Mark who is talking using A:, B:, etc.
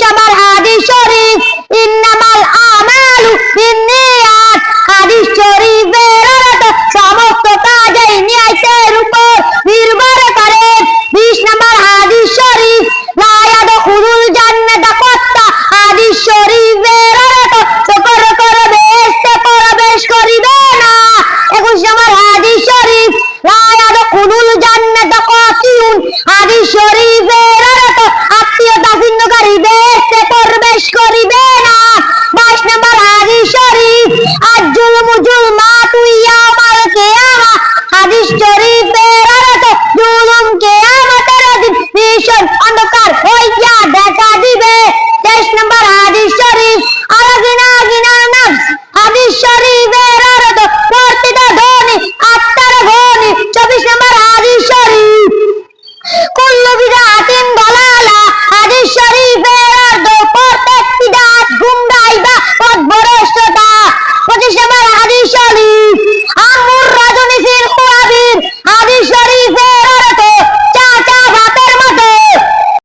A: উনিশ নম্বর হাদিস শরীফ, ইন্নামাল আমালু বিন্নিয়াত। হাদিস শরীফের অর্থ সমস্ত কাজই নিয়তের উপর নির্ভর করে। বিশ নম্বর হাদিস শরীফ, লা ইয়াদখুলুল জান্নাতা কত্তা। হাদিস শরীফের অর্থ শুকর করে বেহেশতে প্রবেশ করিবে না। একুশ নম্বর ನಮ್ಮ